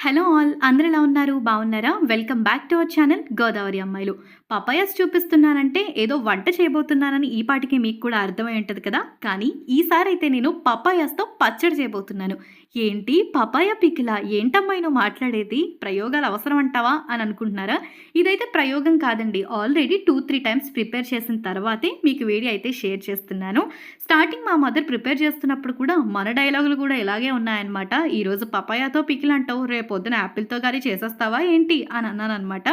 Hello all అందరు ఎలా ఉన్నారు? బాగున్నారా? Welcome back to our channel Godavari అమ్మాయిలు. పపాయాస్ చూపిస్తున్నానంటే ఏదో వంట చేయబోతున్నానని ఈ పాటికి మీకు కూడా అర్థమై ఉంటుంది కదా? కానీ ఈసారి అయితే నేను పపాయాస్తో పచ్చడి చేయబోతున్నాను. ఏంటి? పపాయ పికిలా ఏంటమ్మాయి నువ్వు మాట్లాడేది? ప్రయోగాలు అవసరం అంటావా అని అనుకుంటున్నారా? ఇదైతే ప్రయోగం కాదండి. Already two three times prepare చేసిన తర్వాతే మీకు వీడియో అయితే షేర్ చేస్తున్నాను. స్టార్టింగ్ మా మదర్ ప్రిపేర్ చేస్తున్నప్పుడు కూడా మన డైలాగులు కూడా ఇలాగే ఉన్నాయన్నమాట. ఈరోజు పపాయాతో పికిల్ అంటావు రేపు పొద్దున యాపిల్తో గారి చేసేస్తావా ఏంటి అని అన్నాను అనమాట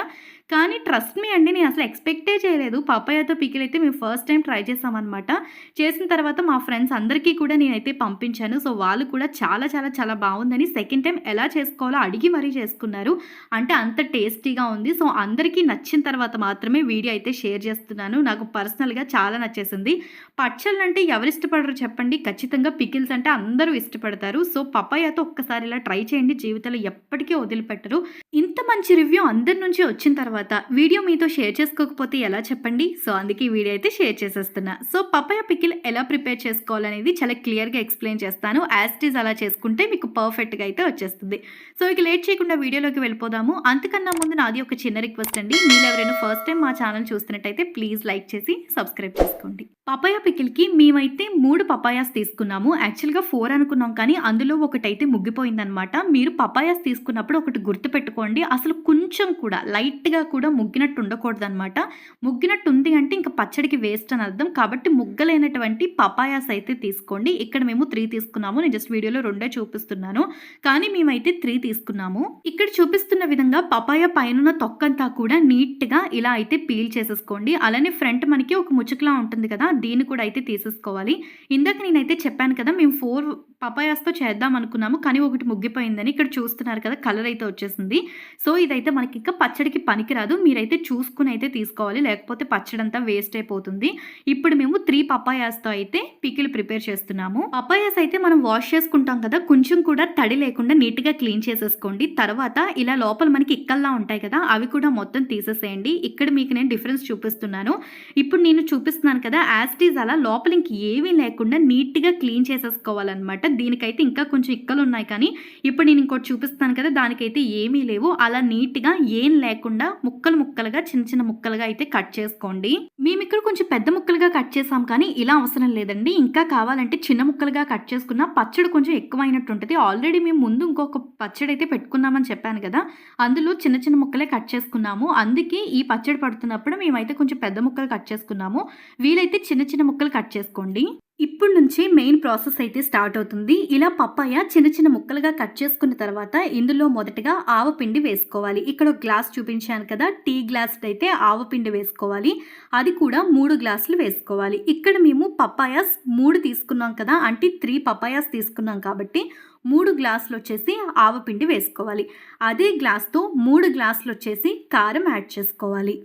కానీ ట్రస్ట్ మీ అండి నేను అసలు ఎక్స్పెక్టే చేయలేదు. పపాయాతో పికిల్ అయితే మేము ఫస్ట్ టైం ట్రై చేసామన్నమాట. చేసిన తర్వాత మా ఫ్రెండ్స్ అందరికీ కూడా నేనైతే పంపించాను. సో వాళ్ళు కూడా చాలా చాలా చాలా బాగుందని సెకండ్ టైం ఎలా చేసుకోవాలో అడిగి మరీ చేసుకున్నారు. అంటే అంత టేస్టీగా ఉంది. సో అందరికీ నచ్చిన తర్వాత మాత్రమే వీడియో అయితే షేర్ చేస్తున్నాను. నాకు పర్సనల్గా చాలా నచ్చేసింది. పచ్చళ్ళు అంటే ఎవరు ఇష్టపడరు చెప్పండి. ఖచ్చితంగా పికిల్స్ అంటే అందరూ ఇష్టపడతారు. సో పపాయాతో ఒక్కసారి ఇలా ట్రై చేయండి. జీవితంలో ఎప్పటికీ వదిలిపెట్టరు. ఇంత మంచి రివ్యూ అందరి నుంచి వచ్చిన తర్వాత వీడియో మీతో షేర్ చేసుకోకపోతే ఎలా చెప్పండి? సో అందుకే ఈ వీడియో అయితే షేర్ చేసేస్తున్నా. సో పపాయ పికిల్ ఎలా ప్రిపేర్ చేసుకోవాలనేది చాలా క్లియర్గా ఎక్స్ప్లెయిన్ చేస్తాను. యాస్టీస్ అలా చేసుకుంటే మీకు పర్ఫెక్ట్గా అయితే వచ్చేస్తుంది. సో ఇక లేట్ చేయకుండా వీడియోలోకి వెళ్ళిపోదాము. అంతకన్నా ముందు నాది ఒక చిన్న రిక్వెస్ట్ అండి. మీరు ఎవరైనా ఫస్ట్ టైం మా ఛానల్ చూస్తున్నట్టయితే ప్లీజ్ లైక్ చేసి సబ్స్క్రైబ్ చేసుకోండి. పపాయ పికిల్కి మేమైతే మూడు పపాయాస్ తీసుకున్నాము. యాక్చువల్గా ఫోర్ అనుకున్నాం కానీ అందులో ఒకటైతే ముగ్గిపోయిందనమాట మీరు పపాయాస్ తీసుకున్నప్పుడు ఒకటి గుర్తుపెట్టుకోండి. అసలు కొంచెం కూడా లైట్గా కూడా ముగ్గినట్టు ఉండకూడదన్నమాట. ముగ్గినట్టు ఉంది అంటే ఇంకా పచ్చడికి వేస్ట్ అని అర్థం. కాబట్టి ముగ్గలైనటువంటి పపాయాస్ అయితే తీసుకోండి. ఇక్కడ మేము త్రీ తీసుకున్నాము. నేను జస్ట్ వీడియోలో రెండే చూపిస్తున్నాను. కానీ మేమైతే త్రీ తీసుకున్నాము. ఇక్కడ చూపిస్తున్న విధంగా పపాయ పైన తొక్కంతా కూడా నీట్గా ఇలా అయితే పీల్ చేసేసుకోండి. అలానే ఫ్రంట్ మనకి ఒక ముచ్చుకులా ఉంటుంది కదా దీన్ని కూడా అయితే తీసేసుకోవాలి. ఇందాక నేనైతే చెప్పాను కదా మేము ఫోర్ పపాయాస్తో చేద్దాం అనుకున్నాము కానీ ఒకటి ముగ్గిపోయిందని ఇక్కడ చూస్తున్నారు కదా కలర్ అయితే వచ్చేసింది. సో ఇదైతే మనకి ఇంకా పచ్చడికి పనికిరాదు. మీరైతే చూసుకుని అయితే తీసుకోవాలి. లేకపోతే పచ్చడి అంతా వేస్ట్ అయిపోతుంది. ఇప్పుడు మేము త్రీ పపాయాస్తో అయితే పికిల్ ప్రిపేర్ చేస్తున్నాము. పపాయాస్ అయితే మనం వాష్ చేసుకుంటాం కదా కొంచెం కూడా తడి లేకుండా నీట్గా క్లీన్ చేసేసుకోండి. తర్వాత ఇలా లోపల మనకి ఇక్కల్లా ఉంటాయి కదా అవి కూడా మొత్తం తీసేసేయండి. ఇక్కడ మీకు నేను డిఫరెన్స్ చూపిస్తున్నాను. ఇప్పుడు నేను చూపిస్తున్నాను కదా యాస్టీజ్ అలా లోపల ఇంక ఏమీ లేకుండా నీట్గా క్లీన్ చేసేసుకోవాలన్నమాట. దీనికైతే ఇంకా కొంచెం ఇక్కలు ఉన్నాయి కానీ ఇప్పుడు నేను ఇంకోటి చూపిస్తాను కదా దానికైతే ఏమీ లేవు. అలా నీట్గా ఏం లేకుండా ముక్కలు ముక్కలుగా చిన్న చిన్న ముక్కలుగా అయితే కట్ చేసుకోండి. మేము ఇక్కడ కొంచెం పెద్ద ముక్కలుగా కట్ చేసాం కానీ ఇలా అవసరం లేదండి. ఇంకా కావాలంటే చిన్న ముక్కలుగా కట్ చేసుకున్న పచ్చడి కొంచెం ఎక్కువైనట్టు ఉంటుంది. ఆల్రెడీ మేము ముందు ఇంకొక పచ్చడి అయితే పెట్టుకున్నామని చెప్పాను కదా అందులో చిన్న చిన్న ముక్కలే కట్ చేసుకున్నాము. అందుకే ఈ పచ్చడి పడుతున్నప్పుడు మేమైతే కొంచెం పెద్ద ముక్కలు కట్ చేసుకున్నాము. వీలైతే చిన్న చిన్న ముక్కలు కట్ చేసుకోండి. ఇప్పుడు నుంచి మెయిన్ ప్రాసెస్ అయితే స్టార్ట్ అవుతుంది. ఇలా పప్పాయ చిన్న చిన్న ముక్కలుగా కట్ చేసుకున్న తర్వాత ఇందులో మొదటగా ఆవపిండి వేసుకోవాలి. ఇక్కడ ఒక గ్లాస్ చూపించాను కదా టీ గ్లాస్ అయితే ఆవపిండి వేసుకోవాలి. అది కూడా మూడు గ్లాసులు వేసుకోవాలి. ఇక్కడ మేము పప్పాయాస్ మూడు తీసుకున్నాం కదా అంటే త్రీ పప్పాయాస్ తీసుకున్నాం కాబట్టి మూడు గ్లాసులు వచ్చేసి ఆవపిండి వేసుకోవాలి. అదే గ్లాస్తో మూడు గ్లాసులు వచ్చేసి కారం యాడ్ చేసుకోవాలి.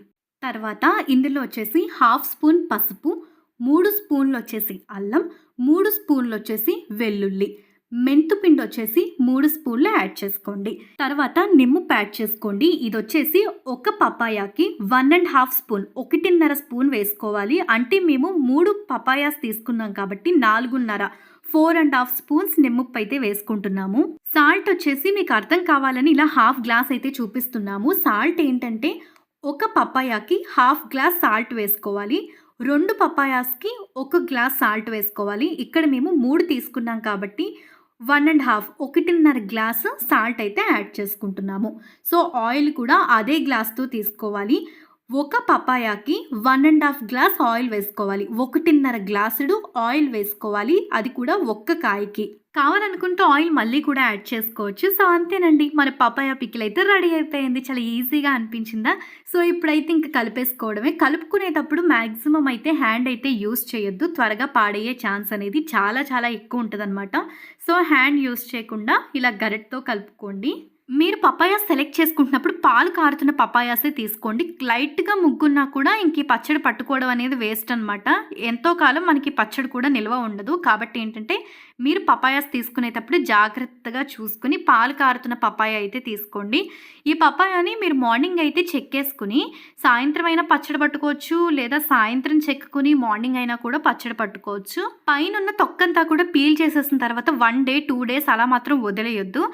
తర్వాత ఇందులో వచ్చేసి హాఫ్ స్పూన్ పసుపు మూడు స్పూన్లు వచ్చేసి అల్లం మూడు స్పూన్లు వచ్చేసి వెల్లుల్లి. మెంతు పిండి వచ్చేసి మూడు స్పూన్లు యాడ్ చేసుకోండి. తర్వాత నిమ్ముప్పు యాడ్ చేసుకోండి. ఇది వచ్చేసి ఒక పపాయాకి వన్ అండ్ హాఫ్ స్పూన్ ఒకటిన్నర స్పూన్ వేసుకోవాలి. అంటే మేము మూడు పపాయాస్ తీసుకున్నాం కాబట్టి నాలుగున్నర ఫోర్ అండ్ హాఫ్ స్పూన్స్ నిమ్మప్పు అయితే వేసుకుంటున్నాము. సాల్ట్ వచ్చేసి మీకు అర్థం కావాలని ఇలా హాఫ్ గ్లాస్ అయితే చూపిస్తున్నాము. సాల్ట్ ఏంటంటే ఒక పపాయాకి హాఫ్ గ్లాస్ సాల్ట్ వేసుకోవాలి. రెండు పపాయాస్కి ఒక గ్లాస్ సాల్ట్ వేసుకోవాలి. ఇక్కడ మేము మూడు తీసుకున్నాం కాబట్టి వన్ అండ్ హాఫ్ ఒకటిన్నర గ్లాస్ సాల్ట్ అయితే యాడ్ చేసుకుంటున్నాము. సో ఆయిల్ కూడా అదే గ్లాస్తో తీసుకోవాలి. ఒక పపాయాకి one and half glass oil వేసుకోవాలి. ఒకటిన్నర గ్లాసుడు ఆయిల్ వేసుకోవాలి. అది కూడా ఒక్క కాయకి. కావాలనుకుంటే ఆయిల్ మళ్ళీ కూడా యాడ్ చేసుకోవచ్చు. సో అంతేనండి. మన పపాయ పికిల్ అయితే రెడీ అయిపోయింది. చాలా ఈజీగా అనిపించిందా? సో ఇప్పుడైతే ఇంకా కలిపేసుకోవడమే. కలుపుకునేటప్పుడు మ్యాక్సిమం అయితే హ్యాండ్ అయితే యూస్ చేయొద్దు. త్వరగా పాడయ్యే ఛాన్స్ అనేది చాలా చాలా ఎక్కువ ఉంటుంది సో హ్యాండ్ యూస్ చేయకుండా ఇలా గరెట్తో కలుపుకోండి. మీరు పపాయాస్ సెలెక్ట్ చేసుకుంటున్నప్పుడు పాలు కారుతున్న పపాయాసే తీసుకోండి. లైట్గా ముగ్గున్నా కూడా ఇంక పచ్చడి పట్టుకోవడం అనేది వేస్ట్ అనమాట ఎంతో కాలం మనకి పచ్చడి కూడా నిల్వ ఉండదు. కాబట్టి ఏంటంటే మీరు పపాయాస్ తీసుకునేటప్పుడు జాగ్రత్తగా చూసుకుని పాలు కారుతున్న పపాయ అయితే తీసుకోండి. ఈ పపాయాని మీరు మార్నింగ్ అయితే చెక్కేసుకుని సాయంత్రం అయినా పచ్చడి పట్టుకోవచ్చు లేదా సాయంత్రం చెక్కుని మార్నింగ్ అయినా కూడా పచ్చడి పట్టుకోవచ్చు. పైన ఉన్న తొక్కంతా కూడా పీల్ చేసేసిన తర్వాత వన్ డే టూ డేస్ అలా మాత్రం వదిలేయొద్దు.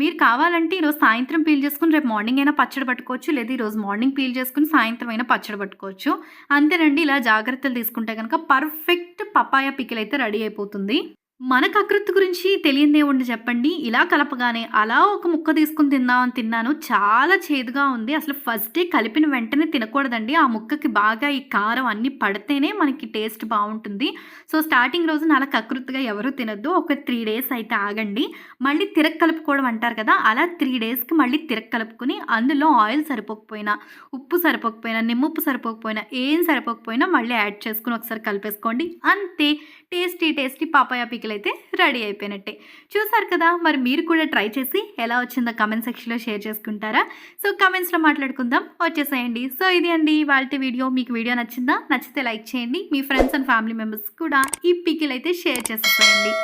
మీరు కావాలంటే ఈరోజు సాయంత్రం పీల్ చేసుకుని రేపు మార్నింగ్ అయినా పచ్చడి పట్టుకోవచ్చు లేదా ఈరోజు మార్నింగ్ పీల్ చేసుకుని సాయంత్రం అయినా పచ్చడి పట్టుకోవచ్చు. అంతేనండి ఇలా జాగ్రత్తలు తీసుకుంటే కనుక పర్ఫెక్ట్ పపాయ పికిల్ అయితే రెడీ అయిపోతుంది. మనకు అకృతి గురించి తెలియదే ఉండి చెప్పండి. ఇలా కలపగానే అలా ఒక ముక్క తీసుకుని తిందామని తిన్నాను. చాలా చేదుగా ఉంది. అసలు ఫస్ట్ డే కలిపిన వెంటనే తినకూడదండి. ఆ ముక్కకి బాగా ఈ కారం అన్ని పడితేనే మనకి టేస్ట్ బాగుంటుంది. సో స్టార్టింగ్ రోజున అలా కకృతిగా ఎవరు తినద్దు. ఒక త్రీ డేస్ అయితే ఆగండి. మళ్ళీ తిరగ కలుపుకోవడం అంటారు కదా అలా త్రీ డేస్కి మళ్ళీ తిరగ కలుపుకొని అందులో ఆయిల్ సరిపోకపోయినా ఉప్పు సరిపోకపోయినా నిమ్ముప్పు సరిపోకపోయినా ఏం సరిపోకపోయినా మళ్ళీ యాడ్ చేసుకుని ఒకసారి కలిపేసుకోండి. అంతే. టేస్టీ టేస్టీ పాపాయ పికిల్ అయితే రెడీ అయిపోయినట్టే. చూసారు కదా మరి మీరు కూడా ట్రై చేసి ఎలా వచ్చిందో కమెంట్ సెక్షన్లో షేర్ చేసుకుంటారా? సో కమెంట్స్లో మాట్లాడుకుందాం. వచ్చేసేయండి. సో ఇది అండి వాళ్ళ వీడియో. మీకు వీడియో నచ్చిందా? నచ్చితే లైక్ చేయండి. మీ ఫ్రెండ్స్ అండ్ ఫ్యామిలీ మెంబర్స్ కూడా ఈ పికిల్ అయితే షేర్ చేసేసేయండి.